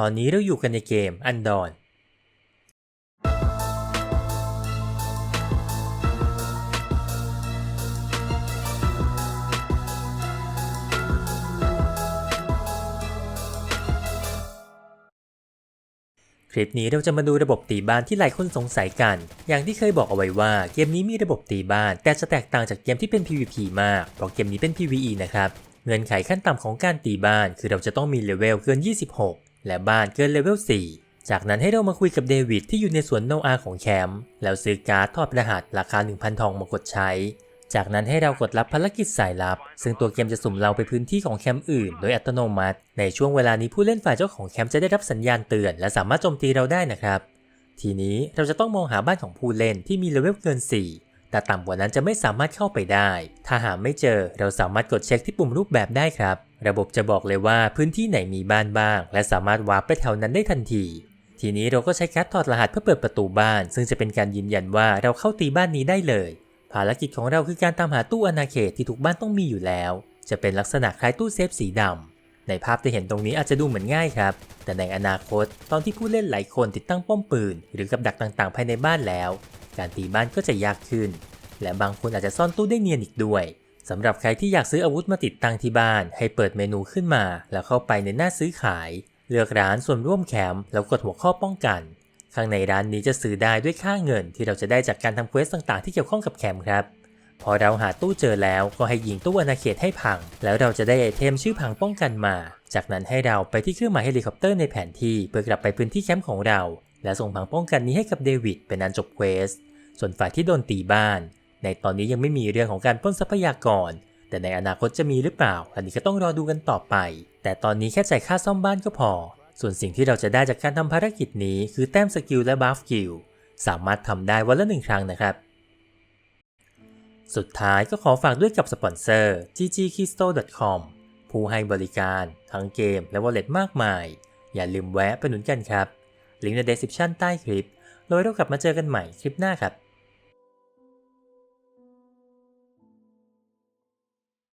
ตอนนี้เราอยู่กันในเกมอันดอนคลิปนี้เราจะมาดูระบบตีบ้านที่หลายคนสงสัยกัน อย่างที่เคยบอกเอาไว้ว่าเกมนี้มีระบบตีบ้าน แต่จะแตกต่างจากเกมที่เป็น PVP มาก เพราะเกมนี้เป็น PVE นะครับ เงื่อนไขขั้นต่ำของการตีบ้าน คือเราจะต้องมีเลเวลเกิน 26 และบ้านเกินเลเวล 4 จากนั้นให้เรามาคุยกับเดวิดที่อยู่ในสวนโนอาของแคมป์แล้วซื้อการ์ดทอดรหัสราคา 1,000 ทองมากดใช้ จากนั้นให้เรากดรับภารกิจสายลับ ซึ่งตัวเกมจะสุ่มเราไปพื้นที่ของแคมป์อื่น โดยอัตโนมัติ ในช่วงเวลานี้ผู้เล่นฝ่ายเจ้าของแคมป์จะได้รับสัญญาณเตือน และสามารถโจมตีเราได้นะครับ ทีนี้เราจะต้องมองหาบ้านของผู้เล่นที่มีเลเวลเกิน 4 แต่ต่ำกว่านั้นจะไม่สามารถเข้าไปได้ ถ้าหาไม่เจอเราสามารถกดเช็คที่ปุ่มรูปแบบได้ครับ ระบบจะบอกเลยว่าพื้นที่ไหนมีบ้านบ้าง และสามารถวาร์ปไปแถวนั้นได้ทันที ทีนี้เราก็ใช้การ์ดถอดรหัสเพื่อเปิดประตูบ้าน ซึ่งจะเป็นการยืนยันว่าเราเข้าตีบ้านนี้ได้เลย ภารกิจของเราคือการตามหาตู้อาณาเขตที่ทุกบ้านต้องมีอยู่แล้ว จะเป็นลักษณะคล้ายตู้เซฟสีดำในภาพที่เห็นตรงนี้อาจจะดูเหมือนง่ายครับ แต่ในอนาคตตอนที่ผู้เล่นหลายคนติดตั้งป้อมปืน หรือกับดักต่างๆ ภายในบ้านแล้ว การตีบ้านก็จะยากขึ้น และบางคนอาจจะซ่อนตู้ได้เนียนอีกด้วยสำหรับใครที่อยากซื้ออาวุธมาติดตั้งที่บ้าน ให้เปิดเมนูขึ้นมา แล้วเข้าไปในหน้าซื้อขาย เลือกร้านส่วนร่วมแคมป์แล้วกดหัวข้อป้องกัน ข้างในร้านนี้จะซื้อได้ด้วยค่าเงินที่เราจะได้จากการทำเควสต่างๆ ที่เกี่ยวข้องกับแคมป์ครับพอเราหาตู้เจอแล้วก็ให้ยิงตู้อาณาเขตให้พัง แล้วเราจะได้ไอเทมชื่อพังป้องกันมา จากนั้นให้เราไปที่เครื่องหมายเฮลิคอปเตอร์ในแผนที่เพื่อกลับไปพื้นที่แคมป์ของเรา และส่งพังป้องกันนี้ให้กับเดวิดเป็นอันจบเควส ส่วนฝ่ายที่โดนตีบ้าน ในตอนนี้ยังไม่มีเรื่องของการปล้นทรัพยากร แต่ในอนาคตจะมีหรือเปล่า อันนี้ก็ต้องรอดูกันต่อไป แต่ตอนนี้แค่จ่ายค่าซ่อมบ้านก็พอ ส่วนสิ่งที่เราจะได้จากการทำภารกิจนี้คือแต้มสกิลและบัฟกิล สามารถทำได้วันละหนึ่งครั้งนะครับสุดท้ายก็ขอฝากด้วยกับสปอนเซอร์ ggkisto.com ผู้ให้บริการ ทั้งเกมและ wallet มากมาย อย่าลืมแวะไปหนุนกันครับ ลิงก์ใน description ใต้คลิป โดยเรากลับมาเจอกันใหม่คลิปหน้าครับ